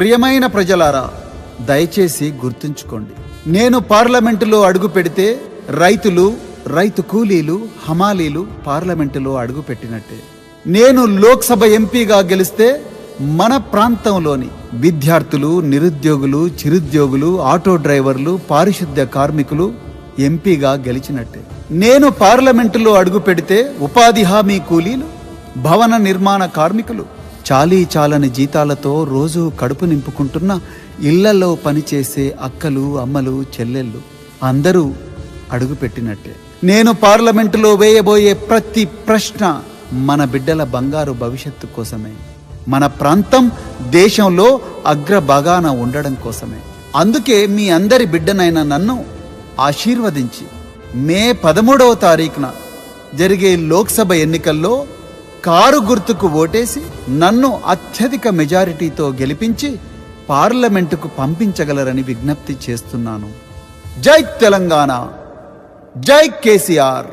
ప్రియమైన ప్రజలారా దయచేసి గుర్తుంచుకోండి. నేను పార్లమెంటులో అడుగు పెడితే రైతులు రైతు కూలీలు హమాలీలు పార్లమెంటులో అడుగు పెట్టినట్టే. నేను లోక్సభ ఎంపీగా గెలిస్తే మన ప్రాంతంలోని విద్యార్థులు నిరుద్యోగులు చిరుద్యోగులు ఆటో డ్రైవర్లు పారిశుద్ధ్య కార్మికులు ఎంపీగా గెలిచినట్టే. నేను పార్లమెంటులో అడుగు పెడితే ఉపాధి హామీ కూలీలు భవన నిర్మాణ కార్మికులు చాలీ చాలని జీతాలతో రోజు కడుపు నింపుకుంటున్న ఇళ్ళలో పనిచేసే అక్కలు అమ్మలు చెల్లెళ్ళు అందరూ అడుగుపెట్టినట్టే. నేను పార్లమెంటులో వేయబోయే ప్రతి ప్రశ్న మన బిడ్డల బంగారు భవిష్యత్తు కోసమే. మన ప్రాంతం దేశంలో అగ్రభాగాన ఉండడం కోసమే. అందుకే మీ అందరి బిడ్డనైన నన్ను ఆశీర్వదించి మే పదమూడవ తారీఖున జరిగే లోక్సభ ఎన్నికల్లో కారు గుర్తుకు ఓటేసి నన్ను అత్యధిక మెజారిటీతో గెలిపించి పార్లమెంటుకు పంపించగలరని విజ్ఞప్తి చేస్తున్నాను. జై తెలంగాణ. జై కేసీఆర్.